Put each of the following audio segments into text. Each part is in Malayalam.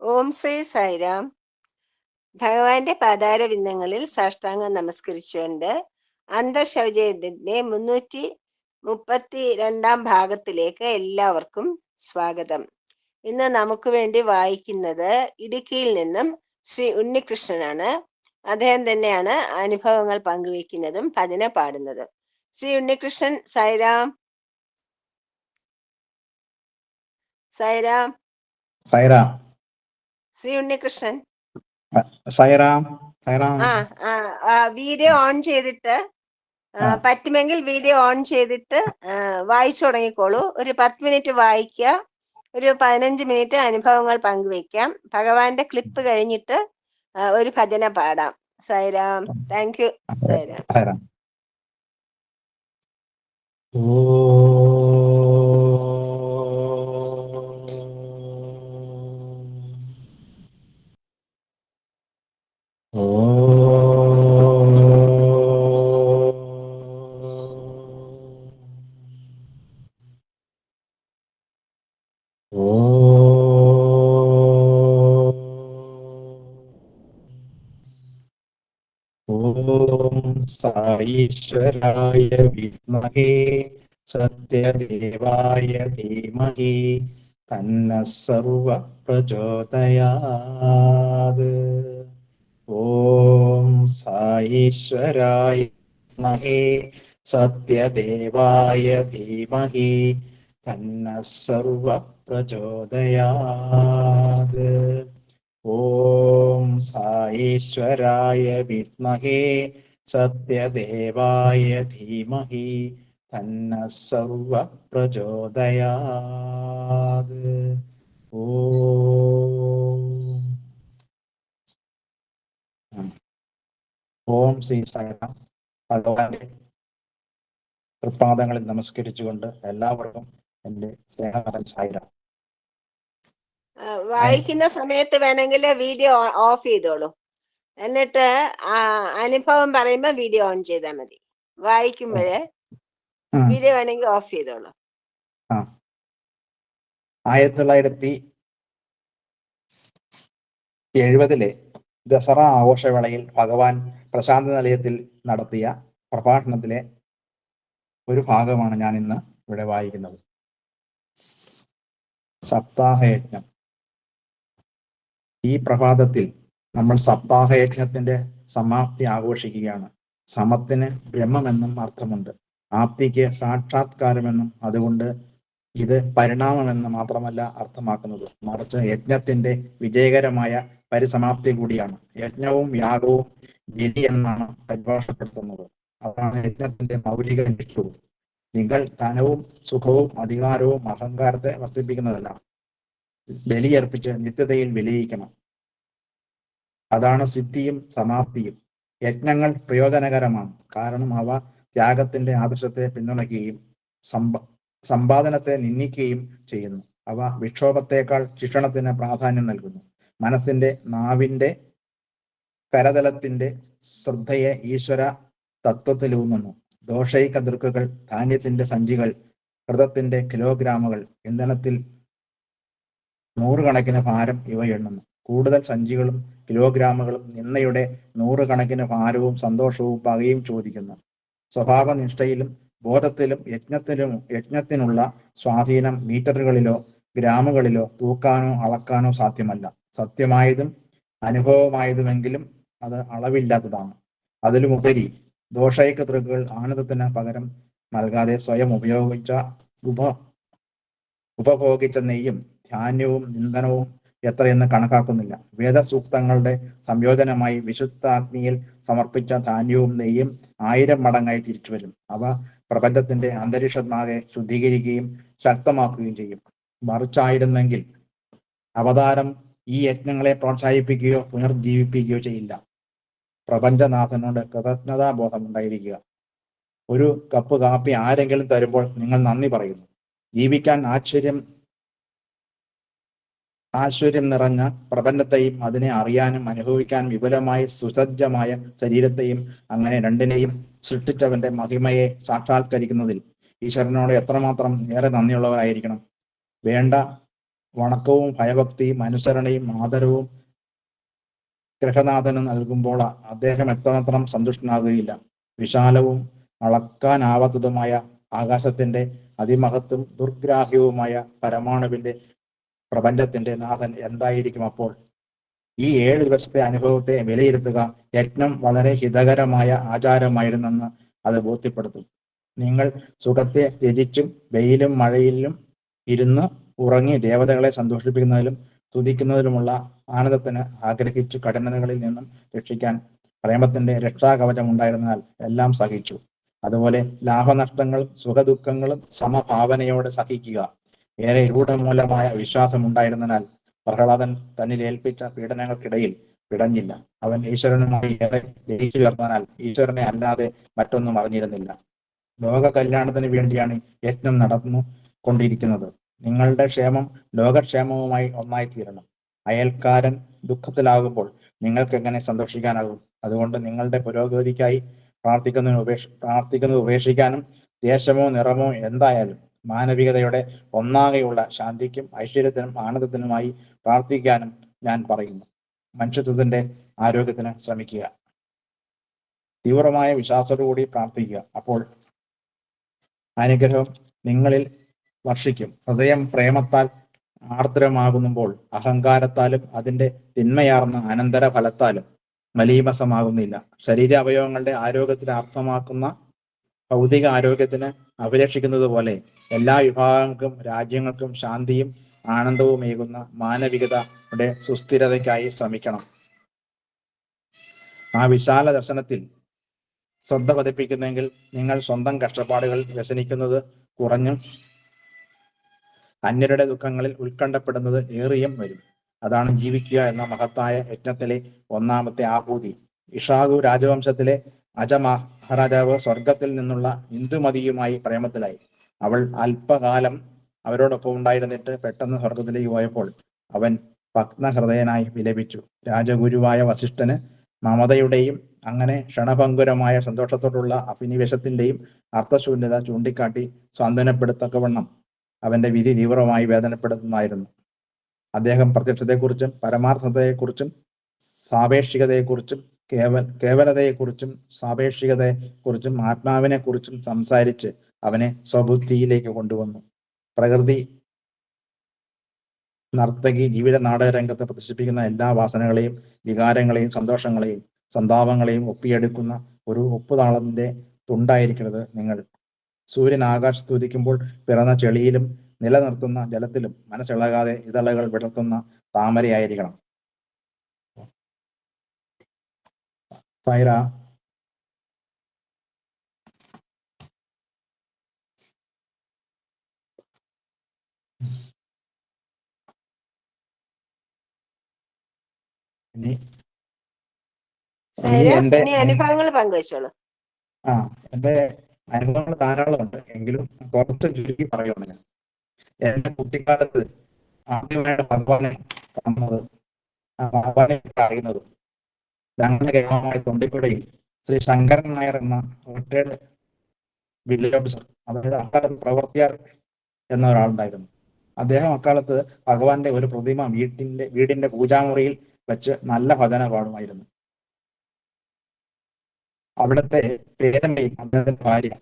ഓം ശ്രീ സായിരാം. ഭഗവാന്റെ പാതാരവിന്ദങ്ങളിൽ സാഷ്ടാംഗം നമസ്കരിച്ചുകൊണ്ട് അന്തശൗചയത്തിന്റെ മുന്നൂറ്റി മുപ്പത്തി രണ്ടാം ഭാഗത്തിലേക്ക് എല്ലാവർക്കും സ്വാഗതം. ഇന്ന് നമുക്ക് വേണ്ടി വായിക്കുന്നത് ഇടുക്കിയിൽ നിന്നും ശ്രീ ഉണ്ണികൃഷ്ണനാണ്. അദ്ദേഹം തന്നെയാണ് അനുഭവങ്ങൾ പങ്കുവെക്കുന്നതും ഭജന പാടുന്നതും. ശ്രീ ഉണ്ണികൃഷ്ണൻ സായിരാം. സായിരാം. സൈറാം ശ്രീ ഉണ്ണികൃഷ്ണൻ. സൈറാം സൈറാം. വീഡിയോ ഓൺ ചെയ്തിട്ട്. പറ്റുമെങ്കിൽ വീഡിയോ ഓൺ ചെയ്തിട്ട് വായിച്ചു തുടങ്ങിക്കോളൂ. ഒരു പത്ത് മിനിറ്റ് വായിക്കുക. ഒരു പതിനഞ്ച് മിനിറ്റ് അനുഭവങ്ങൾ പങ്കുവെക്കാം ഭഗവാന്റെ ക്ലിപ്പ് കഴിഞ്ഞിട്ട് ഒരു ഭജന പാടാം. സൈറാം. Thank you Sairam. ഓം സായീശ്വരായ വിദ്മഹേ സത്യദേവായ ധീമഹി തന്ന സർവ പ്രചോദയാത് ഓം സായീശ്വരായ വിദ്മഹേ സത്യദേവായ ധീമഹി തന്ന സർവ പ്രചോദയാത് ഓം സായീശ്വരായ വിദ്മഹേ സത്യദേവായ ധീമഹി തന്ന സർവ പ്രചോദയാത് ഓം. ഓം ശ്രീ സായിറാം ഭഗവാന്റെ തൃപ്പാദങ്ങളിൽ നമസ്കരിച്ചുകൊണ്ട് എല്ലാവർക്കും എന്റെ സ്നേഹകരൻ സായിര. വായിക്കുന്ന സമയത്ത് വേണമെങ്കിൽ വീഡിയോ ഓഫ് ചെയ്തോളൂ. എന്നിട്ട് ആ അനുഭവം പറയുമ്പോൾ വീഡിയോ ഓൺ ചെയ്താൽ മതി. വായിക്കുമ്പോഴേ വീഡിയോ വേണമെങ്കിൽ ഓഫ് ചെയ്തോളൂ. ആയിരത്തി തൊള്ളായിരത്തി എഴുപതിലെ ദസറ ആഘോഷവേളയിൽ ഭഗവാൻ പ്രശാന്ത നിലയത്തിൽ നടത്തിയ പ്രഭാഷണത്തിലെ ഒരു ഭാഗമാണ് ഞാൻ ഇന്ന് ഇവിടെ വായിക്കുന്നത്. സപ്താഹയജ്ഞം. ഈ പ്രഭാതത്തിൽ നമ്മൾ സപ്താഹയജ്ഞത്തിന്റെ സമാപ്തി ആഘോഷിക്കുകയാണ്. സമത്തിന് ബ്രഹ്മമെന്നും അർത്ഥമുണ്ട്. ആപ്തിക്ക് സാക്ഷാത്കാരമെന്നും അതുകൊണ്ട് ഇത് പരിണാമമെന്ന് മാത്രമല്ല അർത്ഥമാക്കുന്നത്. മറിച്ച് യജ്ഞത്തിന്റെ വിജയകരമായ പരിസമാപ്തി കൂടിയാണ്. യജ്ഞവും യാഗവും ബലി എന്നാണ് പരിഭാഷപ്പെടുത്തുന്നത്. അതാണ് യജ്ഞത്തിന്റെ മൗലിക ലക്ഷ്യവും. നിങ്ങൾ ധനവും സുഖവും അധികാരവും അഹങ്കാരത്തെ വർദ്ധിപ്പിക്കുന്നതല്ല. ബലിയർപ്പിച്ച് നിത്യതയിൽ വിലയിക്കണം. അതാണ് സിദ്ധിയും സമാപ്തിയും. യജ്ഞങ്ങൾ പ്രയോജനകരമാണ്. കാരണം അവ ത്യാഗത്തിന്റെ ആദർശത്തെ പിന്തുണയ്ക്കുകയും സമ്പ സമ്പാദനത്തെ നിന്ദിക്കുകയും ചെയ്യുന്നു. അവ വിക്ഷോഭത്തേക്കാൾ ശിക്ഷണത്തിന് പ്രാധാന്യം നൽകുന്നു. മനസ്സിന്റെ നാവിന്റെ കരതലത്തിന്റെ ശ്രദ്ധയെ ഈശ്വര തത്വത്തിലൂന്നുന്നു. ദോഷൈക ദൃക്കുകൾ ധാന്യത്തിന്റെ സഞ്ചികൾ ഹൃദത്തിന്റെ കിലോഗ്രാമുകൾ ഇന്ധനത്തിൽ നൂറുകണക്കിന് ഭാരം ഇവ എണ്ണുന്നു. കൂടുതൽ സഞ്ചികളും കിലോഗ്രാമുകളും നിന്നയുടെ നൂറുകണക്കിന് ഭാരവും സന്തോഷവും പകയും ചോദിക്കുന്നു. സ്വഭാവനിഷ്ഠയിലും ബോധത്തിലും യജ്ഞത്തിലും യജ്ഞത്തിനുള്ള സ്വാധീനം മീറ്ററുകളിലോ ഗ്രാമുകളിലോ തൂക്കാനോ അളക്കാനോ സാധ്യമല്ല. സത്യമായതും അനുഭവമായതുമെങ്കിലും അത് അളവില്ലാത്തതാണ്. അതിലുമുപരി ദോഷൈകൃതൃകൾ ആനന്ദത്തിന് പകരം നൽകാതെ സ്വയം ഉപയോഗിച്ച ഉപ ഉപഭോഗിച്ച നെയ്യും ധാന്യവും ഇന്ധനവും എത്രയെന്ന് കണക്കാക്കുന്നില്ല. വേദസൂക്തങ്ങളുടെ സംയോജനമായി വിശുദ്ധാഗ്നിയിൽ സമർപ്പിച്ച ധാന്യവും നെയ്യും ആയിരം മടങ്ങായി തിരിച്ചു വരും. അവ പ്രപഞ്ചത്തിന്റെ അന്തരീക്ഷമാകെ ശുദ്ധീകരിക്കുകയും ശക്തമാക്കുകയും ചെയ്യും. മറിച്ചായിരുന്നെങ്കിൽ അവതാരം ഈ യജ്ഞങ്ങളെ പ്രോത്സാഹിപ്പിക്കുകയോ പുനർജീവിപ്പിക്കുകയോ ചെയ്യില്ല. പ്രപഞ്ചനാഥനോട് കൃതജ്ഞതാബോധം ഉണ്ടായിരിക്കുക ഒരു കപ്പ് കാപ്പി ആരെങ്കിലും തരുമ്പോൾ നിങ്ങൾ നന്ദി പറയുന്നു. ജീവിക്കാൻ ആശ്ചര്യം ആശ്ചര്യം നിറഞ്ഞ പ്രപഞ്ചത്തെയും അതിനെ അറിയാനും അനുഭവിക്കാനും വിപുലമായി സുസജ്ജമായ ശരീരത്തെയും അങ്ങനെ രണ്ടിനെയും സൃഷ്ടിച്ചവന്റെ മഹിമയെ സാക്ഷാത്കരിക്കുന്നതിൽ ഈശ്വരനോട് എത്രമാത്രം ഏറെ നന്ദിയുള്ളവരായിരിക്കണം. വേണ്ട വണക്കവും ഭയഭക്തിയും അനുസരണയും ആദരവും ഗ്രഹനാഥന് നൽകുമ്പോൾ അദ്ദേഹം എത്രമാത്രം സന്തുഷ്ടനാകുകയില്ല. വിശാലവും അളക്കാനാവാത്തതുമായ ആകാശത്തിന്റെ അതിമഹത്തും ദുർഗ്രാഹ്യവുമായ പരമാണുവിന്റെ പ്രപഞ്ചത്തിന്റെ നാഥൻ എന്തായിരിക്കും അപ്പോൾ? ഈ ഏഴ് ദിവസത്തെ അനുഭവത്തെ വിലയിരുത്തുക യജ്ഞം വളരെ ഹിതകരമായ ആചാരമായിരുന്നെന്ന് അത് ബോധ്യപ്പെടുത്തും. നിങ്ങൾ സുഖത്തെ ത്യജിച്ചും വെയിലും മഴയിലും ഇരുന്ന് ഉറങ്ങി ദേവതകളെ സന്തോഷിപ്പിക്കുന്നതിലും സ്തുതിക്കുന്നതിലുമുള്ള ആനന്ദത്തിന് ആഗ്രഹിച്ചു കഠിനതകളിൽ നിന്നും രക്ഷിക്കാൻ പ്രേമത്തിന്റെ രക്ഷാകവചം ഉണ്ടായിരുന്നാൽ എല്ലാം സഹിച്ചു. അതുപോലെ ലാഭനഷ്ടങ്ങളും സുഖദുഃഖങ്ങളും സമഭാവനയോടെ സഹിക്കുക. ഏറെ രൂഢമൂലമായ വിശ്വാസം ഉണ്ടായിരുന്നതിനാൽ പ്രഹ്ലാദൻ തന്നിൽ ഏൽപ്പിച്ച പീഡനങ്ങൾക്കിടയിൽ പിടഞ്ഞില്ല. അവൻ ഈശ്വരനുമായി ഏറെ ലയിച്ചു ചേർന്നതിനാൽ ഈശ്വരനെ അല്ലാതെ മറ്റൊന്നും അറിഞ്ഞിരുന്നില്ല. ലോക കല്യാണത്തിന് വേണ്ടിയാണ് യജ്ഞം നടന്നു കൊണ്ടിരിക്കുന്നത്. നിങ്ങളുടെ ക്ഷേമം ലോകക്ഷേമവുമായി ഒന്നായി തീരണം അയൽക്കാരൻ ദുഃഖത്തിലാകുമ്പോൾ നിങ്ങൾക്ക് എങ്ങനെ സന്തോഷിക്കാനാകും? അതുകൊണ്ട് നിങ്ങളുടെ പുരോഗതിക്കായി പ്രാർത്ഥിക്കുന്നതിന് ഉപേക്ഷ പ്രാർത്ഥിക്കുന്നത് ഉപേക്ഷിക്കാനും ദേശമോ നിറമോ എന്തായാലും മാനവികതയുടെ ഒന്നാകെയുള്ള ശാന്തിക്കും ഐശ്വര്യത്തിനും ആനന്ദത്തിനുമായി പ്രാർത്ഥിക്കാനും ഞാൻ പറയുന്നു. മനുഷ്യത്വത്തിന്റെ ആരോഗ്യത്തിന് ശ്രമിക്കുക. തീവ്രമായ വിശ്വാസത്തോടുകൂടി പ്രാർത്ഥിക്കുക. അപ്പോൾ അനുഗ്രഹം നിങ്ങളിൽ വർഷിക്കും. ഹൃദയം പ്രേമത്താൽ ആർദ്രമാകുമ്പോൾ അഹങ്കാരത്താലും അതിന്റെ തിന്മയാർന്ന അനന്തര ഫലത്താലും മലീമസമാകുന്നില്ല. ശരീര അവയവങ്ങളുടെ ആരോഗ്യത്തിന് അർത്ഥമാക്കുന്ന ഭൗതിക ആരോഗ്യത്തിന് അഭിലഷിക്കുന്നത് പോലെ എല്ലാ വിഭാഗങ്ങൾക്കും രാജ്യങ്ങൾക്കും ശാന്തിയും ആനന്ദവുമേകുന്ന മാനവികതയുടെ സുസ്ഥിരതയ്ക്കായി ശ്രമിക്കണം. ആ വിശാല ദർശനത്തിൽ ശ്രദ്ധ പതിപ്പിക്കുന്നെങ്കിൽ നിങ്ങൾ സ്വന്തം കഷ്ടപ്പാടുകൾ വ്യസനിക്കുന്നത് കുറഞ്ഞും അന്യരുടെ ദുഃഖങ്ങളിൽ ഉത്കണ്ഠപ്പെടുന്നത് ഏറിയും വരും. അതാണ് ജീവിക്കുക എന്ന മഹത്തായ യജ്ഞത്തിലെ ഒന്നാമത്തെ ആഹൂതി. ഇഷാഗു രാജവംശത്തിലെ അജ മഹാരാജാവ് സ്വർഗത്തിൽ നിന്നുള്ള ഹിന്ദുമതിയുമായി പ്രേമത്തിലായി. അവൾ അല്പകാലം അവരോടൊപ്പം ഉണ്ടായിരുന്നിട്ട് പെട്ടെന്ന് സ്വർഗത്തിലേക്ക് പോയപ്പോൾ അവൻ ഭഗ്നഹൃദയനായി വിലപിച്ചു. രാജഗുരുവായ വസിഷ്ഠന് മമതയുടെയും അങ്ങനെ ക്ഷണഭങ്കുരമായ സന്തോഷത്തോടുള്ള അഭിനിവേശത്തിന്റെയും അർത്ഥശൂന്യത ചൂണ്ടിക്കാട്ടി സാന്ത്വനപ്പെടുത്തക്കവണ്ണം അവന്റെ വിധി തീവ്രമായി വേദനപ്പെടുത്തുന്നതായിരുന്നു. അദ്ദേഹം പ്രത്യക്ഷത്തെക്കുറിച്ചും പരമാർത്ഥതയെക്കുറിച്ചും സാപേക്ഷികതയെക്കുറിച്ചും കേവ കേവലതയെക്കുറിച്ചും സാപേക്ഷികതയെക്കുറിച്ചും ആത്മാവിനെക്കുറിച്ചും സംസാരിച്ച് അവനെ സ്വബുദ്ധിയിലേക്ക് കൊണ്ടുവന്നു. പ്രകൃതി നർത്തകി ജീവിത നാടക രംഗത്ത് പ്രദർശിപ്പിക്കുന്ന എല്ലാ വാസനകളെയും വികാരങ്ങളെയും സന്തോഷങ്ങളെയും സന്താപങ്ങളെയും ഒപ്പിയെടുക്കുന്ന ഒരു ഒപ്പുതാളത്തിന്റെ തുണ്ടായിരിക്കുന്നത് നിങ്ങൾ. സൂര്യൻ ആകാശത്ത് ഉദിക്കുമ്പോൾ പിറന്ന ചെളിയിലും നിലനിർത്തുന്ന ജലത്തിലും മനസ്സിളകാതെ ഇതളകൾ വിടർത്തുന്ന താമരയായിരിക്കണം. ഇനി എന്റെ- അനുഭവങ്ങൾ പങ്കുവച്ചോളൂ. ആ എന്റെ അനുഭവങ്ങൾ ധാരാളമുണ്ട് എങ്കിലും കുറച്ച് ചുരുക്കി പറയുകയാണ് ഞാൻ. എന്റെ കുട്ടിക്കാലത്ത് ആദ്യമായിട്ട് ഭഗവാനെ കാണുന്നത് ആ ഭഗവാനെ അറിയുന്നത് ഞങ്ങളുടെ ഗ്രാമമായ തൊണ്ടിപ്പുഴയിൽ ശ്രീ ശങ്കരൻ നായർ എന്ന റിട്ടയർഡ് വില്ലേജ് ഓഫീസർ അതായത് അക്കാലത്ത് പ്രവർത്തിയാർ എന്ന ഒരാളുണ്ടായിരുന്നു അദ്ദേഹം അക്കാലത്ത് ഭഗവാന്റെ ഒരു പ്രതിമ വീട്ടിന്റെ വീടിന്റെ പൂജാമുറിയിൽ വെച്ച് നല്ല ഭജന പാടുമായിരുന്നു. അവിടുത്തെ പേരമ്മയും അദ്ദേഹത്തിന്റെ ഭാര്യ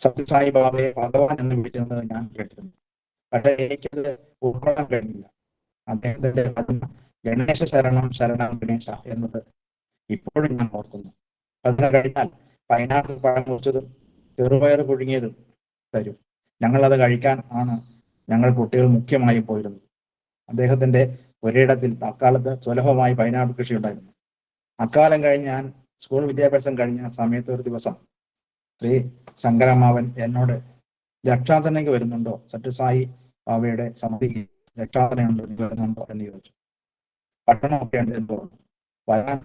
സത്യസായി ബാബയെ ഭഗവാൻ എന്ന് വിളിക്കുന്നത് ഞാൻ കേട്ടിരുന്നു. പക്ഷെ എനിക്കത് ഉൾക്കൊള്ളാൻ കഴിഞ്ഞില്ല. അദ്ദേഹത്തിന്റെ ഭജന ഗണേശ ശരണം ശരണം ഗണേശ എന്നത് ഇപ്പോഴും ഞാൻ ഓർക്കുന്നു. ഭജന കഴിഞ്ഞാൽ പൈനാപ്പിൾ പഴം കുറിച്ചതും ചെറുപയർ പുഴുങ്ങിയതും തരും. ഞങ്ങളത് കഴിക്കാൻ ആണ് ഞങ്ങൾ കുട്ടികൾ മുഖ്യമായും പോയിരുന്നത്. അദ്ദേഹത്തിന്റെ ഒരിടത്തിൽ അക്കാലത്ത് സുലഭമായി പൈനാപ്പിൾ കൃഷി ഉണ്ടായിരുന്നു. അക്കാലം കഴിഞ്ഞ് ഞാൻ സ്കൂൾ വിദ്യാഭ്യാസം കഴിഞ്ഞ സമയത്ത് ഒരു ദിവസം ശ്രീ ശങ്കരമാവൻ എന്നോട് രക്ഷാധനയ്ക്ക് വരുന്നുണ്ടോ? സത്യസായി ബാബയുടെ സമിതി രക്ഷാധനയുണ്ടോ വരുന്നുണ്ടോ? എന്ന് ചോദിച്ചു. പട്ടണമൊക്കെ ഉണ്ട് എന്ന് തോന്നുന്നു വരാൻ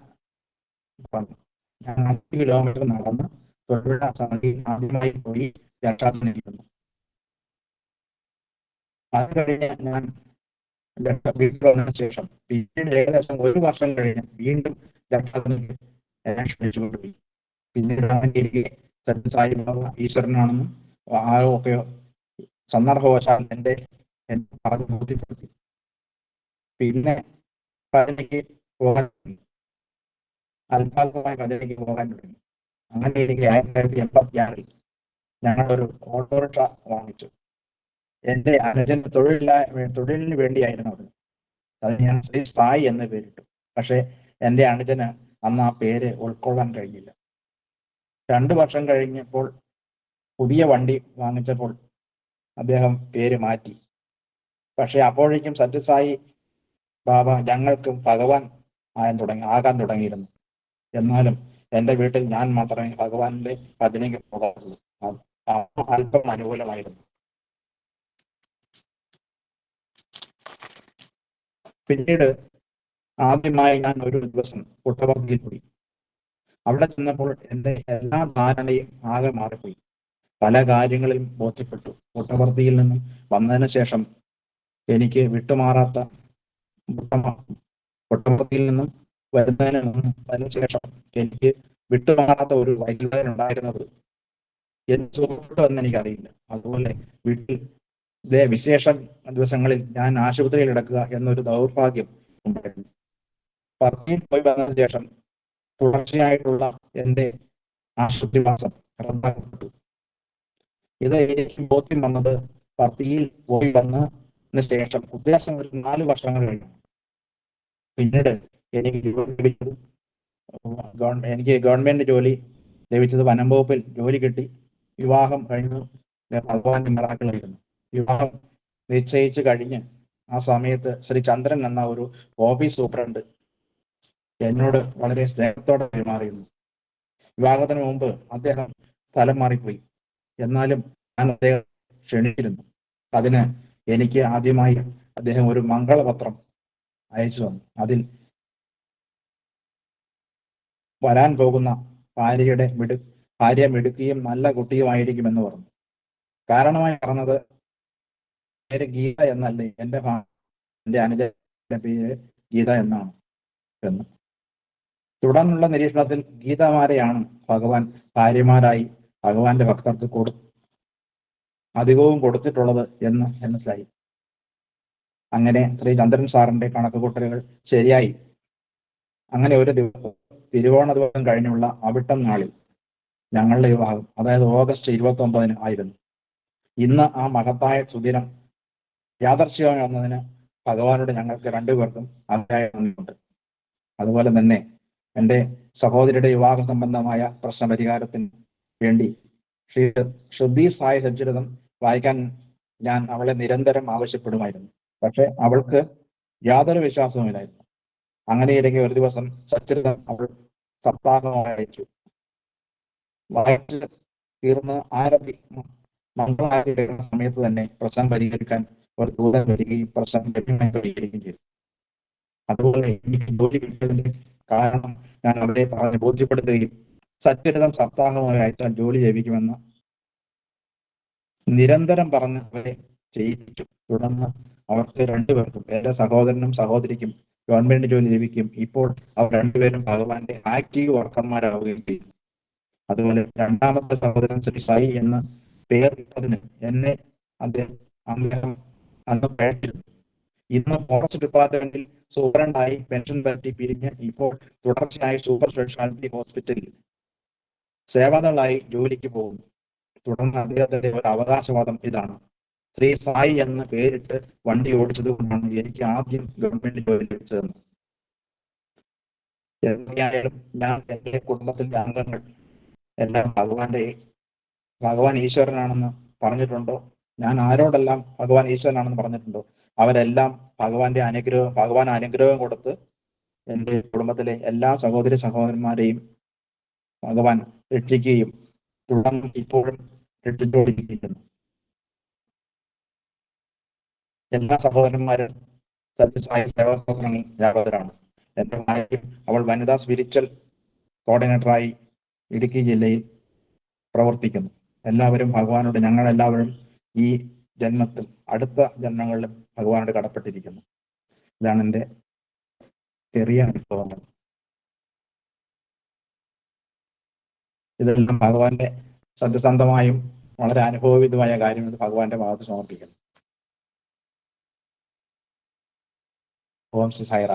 പറഞ്ഞു. ഞാൻ അഞ്ച് കിലോമീറ്റർ നടന്ന് തൊഴിലുറ സമിതി ആദ്യമായി പോയി രക്ഷാധനയിരിക്കുന്നു അത് കഴിഞ്ഞ് ഞാൻ വീട്ടിൽ ശേഷം പിന്നീട് ഏകദേശം ഒരു വർഷം കഴിഞ്ഞ് വീണ്ടും ക്ഷണിച്ചുകൊണ്ടുപോയി പിന്നീട് എനിക്ക് സത്യസായി ബാബ ഈശ്വരനാണെന്നും ആരോ ഒക്കെ സന്ദർഭവശാൽ എന്റെ എന്നെ പറഞ്ഞ് ബോധ്യപ്പെടുത്തി. പിന്നെ ഭജനയ്ക്ക് പോകാൻ തുടങ്ങി. അല്പാൽപമായി ഭജനയ്ക്ക് പോകാൻ തുടങ്ങി. അങ്ങനെ എനിക്ക് ആയിരത്തി തൊള്ളായിരത്തി എൺപത്തി ആറിൽ ഞങ്ങളൊരു ഓട്ടോറിക്ഷ വാങ്ങിച്ചു. എന്റെ അനുജൻ തൊഴിലില്ല തൊഴിലിന് വേണ്ടിയായിരുന്നു അത്. അത് ഞാൻ ശ്രീ സായി എന്ന് പേരിട്ടു. പക്ഷെ എന്റെ അനുജന് അന്ന് ആ പേര് ഉൾക്കൊള്ളാൻ കഴിഞ്ഞില്ല. രണ്ടു വർഷം കഴിഞ്ഞപ്പോൾ പുതിയ വണ്ടി വാങ്ങിച്ചപ്പോൾ അദ്ദേഹം പേര് മാറ്റി. പക്ഷെ അപ്പോഴേക്കും സത്യസായി ബാബ ഞങ്ങൾക്കും ഭഗവാൻ ആയാൻ തുടങ്ങി ആകാൻ തുടങ്ങിയിരുന്നു. എന്നാലും എന്റെ വീട്ടിൽ ഞാൻ മാത്രമേ ഭഗവാന്റെ പതിനെങ്കിൽ പോകാറുള്ളൂ. അല്പം അനുകൂലമായിരുന്നു. പിന്നീട് ആദ്യമായി ഞാൻ ഒരു ദിവസം പുട്ടപർത്തിയിൽ പോയി. അവിടെ ചെന്നപ്പോൾ എന്റെ എല്ലാ ധാരണയും ആകെ മാറിപ്പോയി. പല കാര്യങ്ങളിലും ബോധ്യപ്പെട്ടു. പുട്ടപർത്തിയിൽ നിന്നും വന്നതിന് ശേഷം എനിക്ക് വിട്ടുമാറാത്ത പുട്ടപർത്തിയിൽ നിന്നും വരുന്നതിന് വന്നതിന് ശേഷം എനിക്ക് വിട്ടുമാറാത്ത ഒരു വൈകുന്നേരം ഉണ്ടായിരുന്നത് എന്ന് എനിക്കറിയില്ല. അതുപോലെ വീട്ടിൽ ഇതേ വിശേഷ ദിവസങ്ങളിൽ ഞാൻ ആശുപത്രിയിൽ കിടക്കുക എന്നൊരു ദൗർഭാഗ്യം ഉണ്ടായിരുന്നു. പറഞ്ഞു പോയി വന്നതിന് ശേഷം തുടർച്ചയായിട്ടുള്ള എന്റെ ആശുപത്രിവാസം റദ്ദാക്കപ്പെട്ടു. ഇത് എനിക്ക് ബോധ്യം വന്നത് പർത്തിയിൽ പോയി വന്നതിന് ശേഷം ഉദ്ദേശം ഒരു നാല് വർഷങ്ങൾ കഴിഞ്ഞു. പിന്നീട് എനിക്ക് ജോലി ലഭിച്ചത് എനിക്ക് ഗവൺമെന്റ് ജോലി ലഭിച്ചത് വനം വകുപ്പിൽ ജോലി കിട്ടി. വിവാഹം കഴിഞ്ഞു. ഭഗവാന്റെ മിറാക്കളായിരുന്നു. വിവാഹം നിശ്ചയിച്ചു കഴിഞ്ഞ് ആ സമയത്ത് ശ്രീ ചന്ദ്രൻ എന്ന ഒരു ഓഫീസ് സൂപ്രണ്ട് എന്നോട് വളരെ സ്നേഹത്തോടെ പെരുമാറിയിരുന്നു. വിവാഹത്തിന് മുമ്പ് അദ്ദേഹം സ്ഥലം മാറിപ്പോയി. എന്നാലും ഞാൻ അദ്ദേഹം ക്ഷണിച്ചിരുന്നു. അതിന് എനിക്ക് ആദ്യമായി അദ്ദേഹം ഒരു മംഗളപത്രം അയച്ചു തന്നു. അതിൽ വരാൻ പോകുന്ന ഭാര്യയുടെ മിടു ഭാര്യ മിടുക്കിയും നല്ല കുട്ടിയുമായിരിക്കുമെന്ന് പറഞ്ഞു. കാരണമായി പറഞ്ഞത് പേര് ഗീത എന്നല്ല എന്റെ എന്റെ അനുജന്റെ പേര് ഗീത എന്നാണ്. എന്ന്. തുടർന്നുള്ള നിരീക്ഷണത്തിൽ ഗീതമാരെയാണ് ഭഗവാൻ ഭാര്യമാരായി ഭഗവാന്റെ ഭക്തർക്ക് കൊടു അധികവും കൊടുത്തിട്ടുള്ളത് എന്ന് മനസ്സിലായി. അങ്ങനെ ശ്രീ ചന്ദ്രൻ സാറിന്റെ കണക്കുകൂട്ടലുകൾ ശരിയായി. അങ്ങനെ ഒരു ദിവസം തിരുവോണ ദിവസം കഴിഞ്ഞുള്ള അവിട്ടം നാളിൽ ഞങ്ങളുടെ വിവാഹം അതായത് ഓഗസ്റ്റ് ഇരുപത്തി ഒമ്പതിന് ആയിരുന്നു. ഇന്ന് ആ മഹത്തായ സുദിനം യാദർശ്യമായി വന്നതിന് ഭഗവാനോട് ഞങ്ങൾക്ക് രണ്ടുപേർക്കും അതിയായ നന്ദിയുണ്ട്. അതുപോലെ തന്നെ എന്റെ സഹോദരിയുടെ വിവാഹ സംബന്ധമായ പ്രശ്ന പരിഹാരത്തിന് വേണ്ടി ശ്രീ ശ്രുതി സായ സജ്ജിതം വായിക്കാൻ ഞാൻ അവളെ നിരന്തരം ആവശ്യപ്പെടുമായിരുന്നു. പക്ഷെ അവൾക്ക് യാതൊരു വിശ്വാസവുമില്ലായിരുന്നു അങ്ങനെയിരിക്കെ ഒരു ദിവസം സച്ചരിതം അവൾ സപ്താഹമായി അയച്ചു. വായിച്ച് തീർന്ന് ആരതി സമയത്ത് തന്നെ പ്രശ്നം പരിഹരിക്കാൻ ദൂതൻ വരികയും പ്രശ്നം ലഭ്യമായി പരിഹരിക്കുകയും ചെയ്തു. അതുപോലെ എനിക്ക് ജോലി കിട്ടിയതിന്റെ കാരണം ഞാൻ അവരെ പറഞ്ഞ് ബോധ്യപ്പെടുത്തുകയും സച്ചരിതം സപ്താഹമായി അയച്ചാൽ ജോലി ലഭിക്കുമെന്ന് നിരന്തരം പറഞ്ഞ് അവരെ ചെയ്യിപ്പിച്ചു. തുടർന്ന് അവർക്ക് രണ്ടുപേർക്കും എന്റെ സഹോദരനും സഹോദരിക്കും ഗവൺമെന്റ് ജോലി ലഭിക്കും. ഇപ്പോൾ അവർ രണ്ടുപേരും ഭഗവാന്റെ ആക്റ്റീവ് വർക്കർമാരാവുകയും ചെയ്യും അതുപോലെ രണ്ടാമത്തെ സഹോദരൻ ശ്രീ സായി എന്ന പേരിട്ടതിന് എന്നെ അദ്ദേഹം അന്ന് പേട്ടിരുന്നു ഇന്ന് ഫോറസ്റ്റ് ഡിപ്പാർട്ട്മെന്റിൽ സൂപ്രണ്ടായി പെൻഷൻ പറ്റി പിരിഞ്ഞ് ഇപ്പോൾ തുടർച്ചയായി സൂപ്പർ സ്പെഷ്യാലിറ്റി ഹോസ്പിറ്റലിൽ സേവകളായി ജോലിക്ക് പോകുന്നു. തുടർന്ന് അദ്ദേഹത്തിന്റെ ഒരു അവകാശവാദം ഇതാണ്. ശ്രീ സായി എന്ന് പേരിട്ട് വണ്ടി ഓടിച്ചത് കൊണ്ടാണ് എനിക്ക് ആദ്യം ഗവൺമെന്റ് ജോലി ലഭിച്ചതെന്ന്. എന്തായാലും ഞാൻ എന്റെ കുടുംബത്തിന്റെ അംഗങ്ങൾ. എല്ലാം ഭഗവാന്റെ ഭഗവാൻ ഈശ്വരനാണെന്ന് പറഞ്ഞിട്ടുണ്ടോ? ഞാൻ ആരോടെല്ലാം ഭഗവാൻ ഈശ്വരനാണെന്ന് പറഞ്ഞിട്ടുണ്ടോ? അവരെല്ലാം ഭഗവാന്റെ അനുഗ്രഹം ഭഗവാൻ അനുഗ്രഹം കൊടുത്ത് എന്റെ കുടുംബത്തിലെ എല്ലാ സഹോദരി സഹോദരന്മാരെയും ഭഗവാൻ രക്ഷിക്കുകയും തുടർന്ന് ഇപ്പോഴും രക്ഷിച്ചുകൊണ്ടിരിക്കുന്നു. എല്ലാ സഹോദരന്മാരും സത്യസായ സേവാസോദരങ്ങൾ ജാഗ്രതരാണ് എന്റെ ഭാര്യയും അവൾ വനിതാ സ്പിരിച്വൽ കോർഡിനേറ്ററായി ഇടുക്കി ജില്ലയിൽ പ്രവർത്തിക്കുന്നു. എല്ലാവരും ഭഗവാനോട് ഞങ്ങൾ എല്ലാവരും ഈ ജന്മത്തിൽ അടുത്ത ജന്മങ്ങളിലും ഭഗവാനോട് കടപ്പെട്ടിരിക്കുന്നു. ഇതാണ് എന്റെ ചെറിയ അനുഭവങ്ങൾ. ഇതെല്ലാം ഭഗവാന്റെ സത്യസന്ധമായും വളരെ അനുഭവവിധമായ കാര്യം ഇത് ഭഗവാന്റെ ഭാഗത്ത് സമർപ്പിക്കുന്നു. ഓം ശ്രീ സൈറ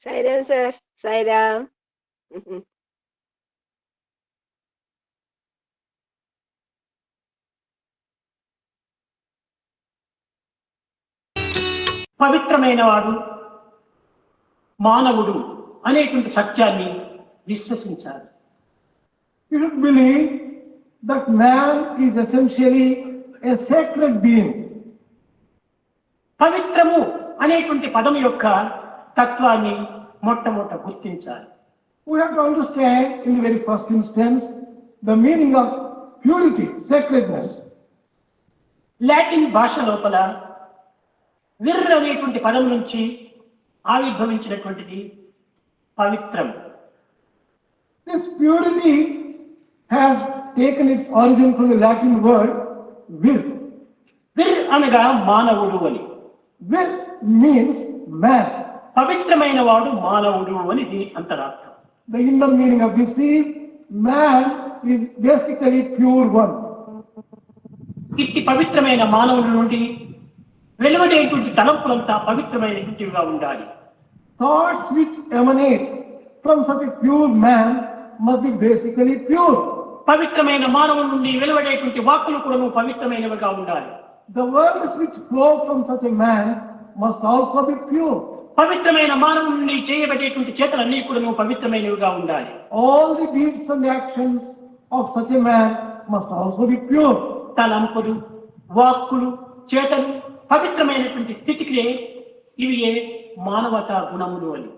സായിരാം സാർ పవిత్రమైన వాడు మానవుడు అనేటువంటి సత్యాన్ని విశ్వసించాలి. That man is essentially a sacred being పవిత్రము అనేటువంటి పదం యొక్క తత్వాన్ని మొట్టమొదట గుర్తించాలి. We have to understand in very first instance the meaning of purity sacredness Latin భాష లోపల విర్ర అనేటువంటి పదం నుంచి ఆవిర్భవించినటువంటిది పవిత్రం. This purity has taken its origin from the Latin word vir vir అనగా మానవుడు అని. విర్ మీన్స్ మ్యాన్ పవిత్రమైన వాడు మానవుడు అని దీని అంతరార్థం. The inner meaning of this is man is basically pure one ఇట్టి పవిత్రమైన మానవుడి నుండి వెలువడేటువంటి తలంపులంతా పవిత్రమైనటువంటివిగా ఉండాలి. Thoughts which emanate from such pure man must be basically pure పవిత్రమైన మానవుల నుండి వెలువడేటువంటి వాక్కులు కూడా పవిత్రమైనవిగా ఉండాలి. The words which flow from such a man must also be pure పవిత్రమైన మానవుల నుండి చేయబడేటువంటి చేతలన్నీ కూడా పవిత్రమైనవిగా ఉండాలి. All the deeds and actions of such a man must also be pure తలంపులు వాక్కులు చేతలు పవిత్రమైనటువంటి స్థితికి ఇవి మానవత గుణములు అని.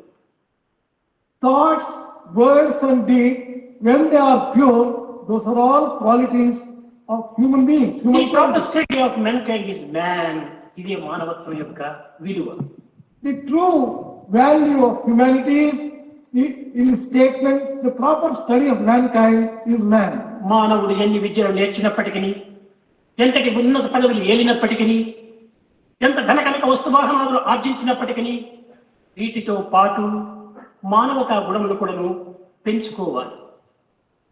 Thoughts words and deeds when they are pure those are all qualities of human being human property of mankind is man ఇదే మానవత్వం యొక్క విలువ. The true value of humanities in statement the proper study of mankind is man మానవుడు ఎన్ని విద్యలు నేర్చినప్పటికీ ఎంతటి ఉన్నత పదవులు ఏలినప్పటికీ ఎంత ఘన కనక వస్తు ఆర్జించినప్పటికీ వీటితో పాటు మానవతా గుణములు కూడా పెంచుకోవాలి.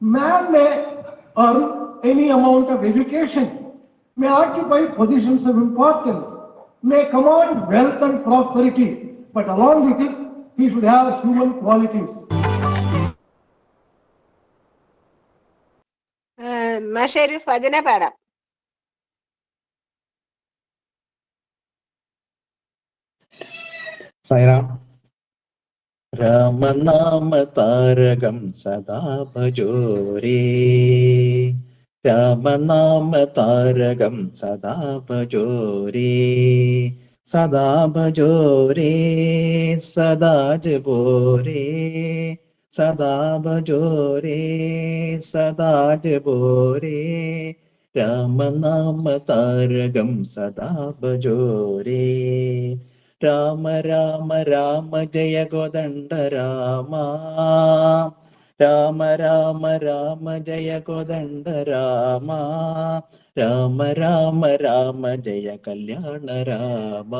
Man may are any amount of education may occupy positions of importance may command wealth and prosperity but along with it he should have human qualities మా షరీఫ్ అజనపాడ സായിറാം. രാമനാമ താരകം സദാ ഭജോരേ. രാമനാമ താരകം സദാ ഭജോരേ. സദാ ഭജോരേ സദാ ജപോരേ. സദാ ഭജോരേ സദാ ജപോരേ. രാമനാമ താരകം സദാ ഭജോരേ. രാമ രാമ രാമ ജയ ഗോദണ്ഡ രാമ രാമ രാമ രാമ ജയ കോദണ്ഡ രാമ രാമ രാമ രാമ ജയ കല്യാണ രാമ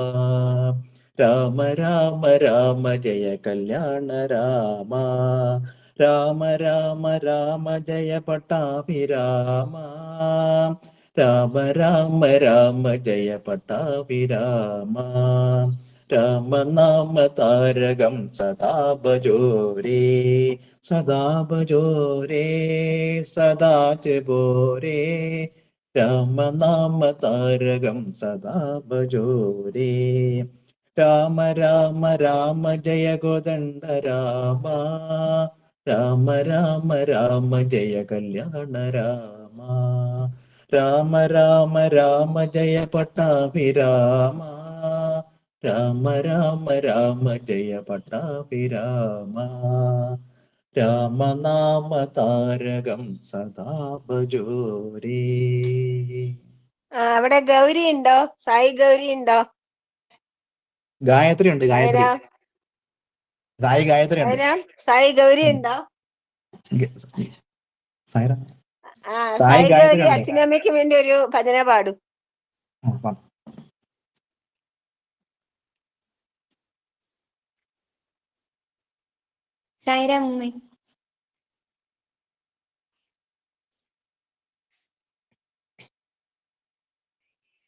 രാമ രാമ രാമ ജയ കല്യാണ രാമ രാമ രാമ രാമ ജയ പട്ടാഭിരാമ രാമ രാമ രാമ ജയ പട്ടാഭിരാമ രാമനാമ താരകം സദാ ഭജോരേ സദാ ഭജോരേ സദാ ജപോരേ രാമനാമ താരകം സദാ ഭജോരേ രാമ രാമ രാമ ജയ ഗോദണ്ഡ രാമ. രാമ രാമ രാമ ജയ കല്യാണ രാമ. രാമ രാമ രാമ ജയ പട്ടാഭിരാമ രാമ രാമ രാമ ജയ പട്ടാഭിരാമ രാമനാമ താരകം സദാ ഭജോരേ അവിടെ ഗൗരി ഉണ്ടോ? സായി ഗൗരി ഉണ്ടോ? ഗായത്രി ഉണ്ട് ഗായത്രി. സായി ഗായത്രി ഉണ്ട്. സായി ഗൗരി ഉണ്ടോ? സായി ഗൗരി അച്ഛനമ്മയ്ക്ക് അച്ഛനും വേണ്ടി ഒരു ഭജന പാടും. सायरा मुंबई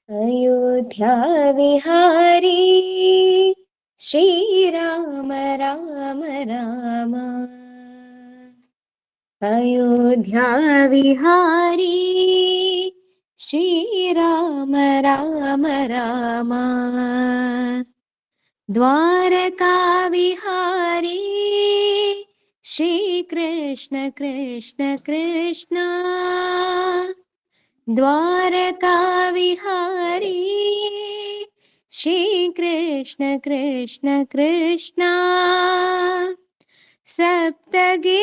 अयोध्या विहारी श्रीराम राम राम। अयोध्या विहारी श्रीराम राम राम। द्वारका विहारी കൃഷ്ണ ദ്വാരകാവിഹാരി. ശ്രീകൃഷ്ണ കൃഷ്ണ കൃഷ്ണ. സപ്തഗിരിവിഹാരി.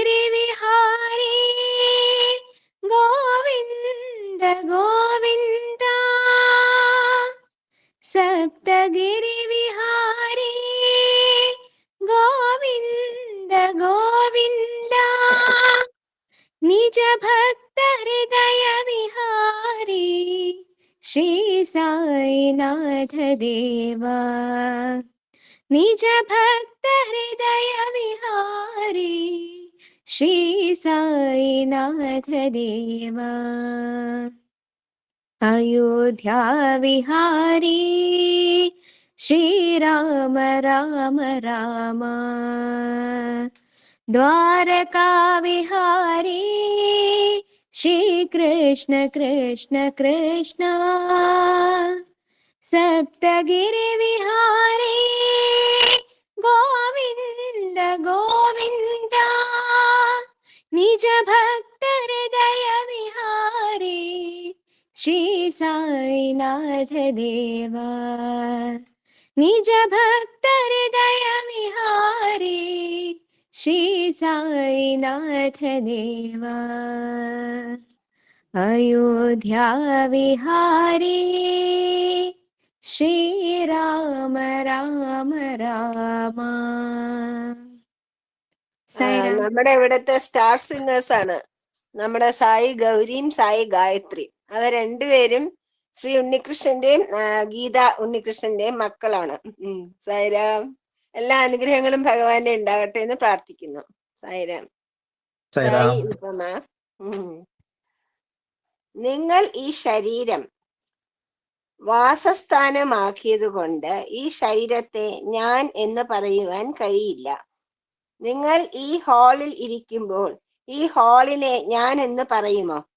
ഗോവിന്ദ ഗോവിന്ദ. സപ്തഗിരിവിഹാരി. ഗോവിന്ദ ഗോവിന്ദ നിജ गोविन्द निज भक्त हृदय विहारी श्री साईनाथ देवा निज भक्त हृदय विहारी श्री साईनाथ देवा अयोध्या विहारी श्रीराम राम राम। द्वारकाविहारी श्रीकृष्ण कृष्ण कृष्ण। सप्तगिरिविहारी गोविन्द गोविन्द। निजभक्तहृदयविहारी भक्त हृदयविहारी സായിനാഥ ദേവ അയോധ്യാവിഹാരി ശ്രീരാമ രാമ രാമ നമ്മുടെ ഇവിടുത്തെ സ്റ്റാർ സിംഗേഴ്സ് ആണ് നമ്മുടെ സായി ഗൗരിയും സായി ഗായത്രി അവർ രണ്ടുപേരും ശ്രീ ഉണ്ണികൃഷ്ണന്റെയും ഗീത ഉണ്ണികൃഷ്ണന്റെയും മക്കളാണ്. സായിരാം. എല്ലാ അനുഗ്രഹങ്ങളും ഭഗവാന്റെ ഉണ്ടാകട്ടെ എന്ന് പ്രാർത്ഥിക്കുന്നു. സായിരാം. സായി സായിരാം. ഉപമ നിങ്ങൾ ഈ ശരീരം വാസസ്ഥാനമാക്കിയതുകൊണ്ട് ഈ ശരീരത്തെ ഞാൻ എന്ന് പറയുവാൻ കഴിയില്ല. നിങ്ങൾ ഈ ഹാളിൽ ഇരിക്കുമ്പോൾ ഈ ഹാളിനെ ഞാൻ എന്ന് പറയുമോ?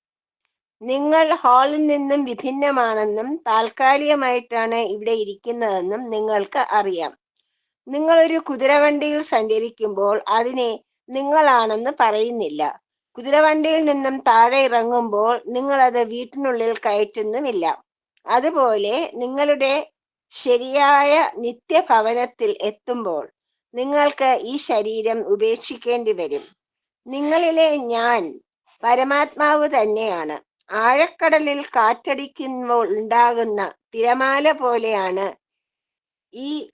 നിങ്ങൾ ഹാളിൽ നിന്നും വിഭിന്നമാണെന്നും താൽക്കാലികമായിട്ടാണ് ഇവിടെ ഇരിക്കുന്നതെന്നും നിങ്ങൾക്ക് അറിയാം. നിങ്ങൾ ഒരു കുതിരവണ്ടിയിൽ സഞ്ചരിക്കുമ്പോൾ അതിനെ നിങ്ങളാണെന്ന് പറയുന്നില്ല. കുതിരവണ്ടിയിൽ നിന്നും താഴെ ഇറങ്ങുമ്പോൾ നിങ്ങൾ അത് വീട്ടിനുള്ളിൽ കയറ്റുന്നുമില്ല. അതുപോലെ നിങ്ങളുടെ ശരിയായ നിത്യഭവനത്തിൽ എത്തുമ്പോൾ നിങ്ങൾക്ക് ഈ ശരീരം ഉപേക്ഷിക്കേണ്ടി വരും. നിങ്ങളിലെ ഞാൻ പരമാത്മാവ് തന്നെയാണ്. ആഴക്കടലിൽ കാറ്റടിക്കുമ്പോൾ ഉണ്ടാകുന്ന തിരമാല പോലെയാണ് ഈ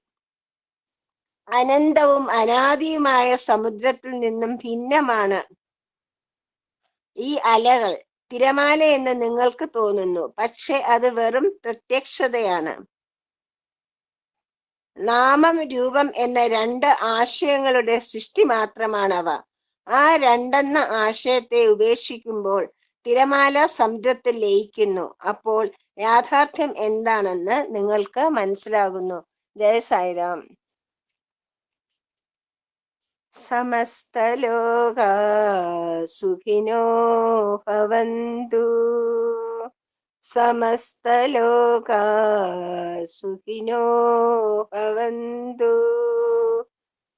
അനന്തവും അനാദിയുമായ സമുദ്രത്തിൽ നിന്നും ഭിന്നമാണ് ഈ അലകൾ. തിരമാല എന്ന് നിങ്ങൾക്ക് തോന്നുന്നു പക്ഷെ അത് വെറും പ്രത്യക്ഷതയാണ്. നാമം രൂപം എന്ന രണ്ട് ആശയങ്ങളുടെ സൃഷ്ടി മാത്രമാണവ. ആ രണ്ടെന്ന ആശയത്തെ ഉപേക്ഷിക്കുമ്പോൾ തിരമാല സമുദ്രത്തിൽ ലയിക്കുന്നു. അപ്പോൾ യാഥാർത്ഥ്യം എന്താണെന്ന് നിങ്ങൾക്ക് മനസ്സിലാകുന്നു. ജയ സായിരാം. സമസ്തലോക സുഖിനോ ഭവന്തു. സമസ്തലോക സുഖിനോ ഭവന്തു.